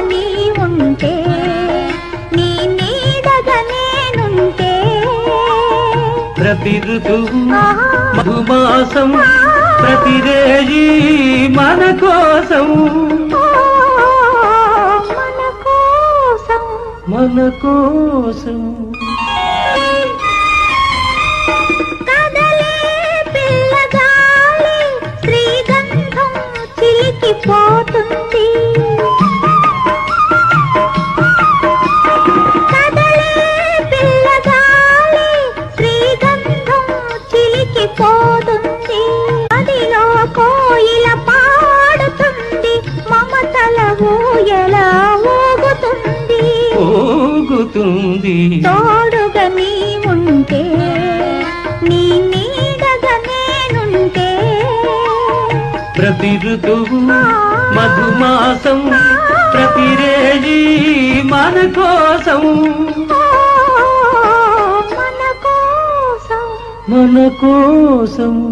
నీ ఉంటే నీ నీడగా నేనుంటే. ప్రతి ఋతువు. మధుమాసం ప్రతిరేజీ మన కోసం. మన కోసం. మన కోసం. చిలికిపోతుంది అదిలో కోయిల పాడుతుంది. మమతల ఊయల ఊగుతుంది. పోగుతుంది తోడుగా నీ ఉంటే నీ నీడగా నేనుంటే. ప్రతి ఋతువు మధుమాసం ప్రతిరేజీ మన కోసం. మన కోసము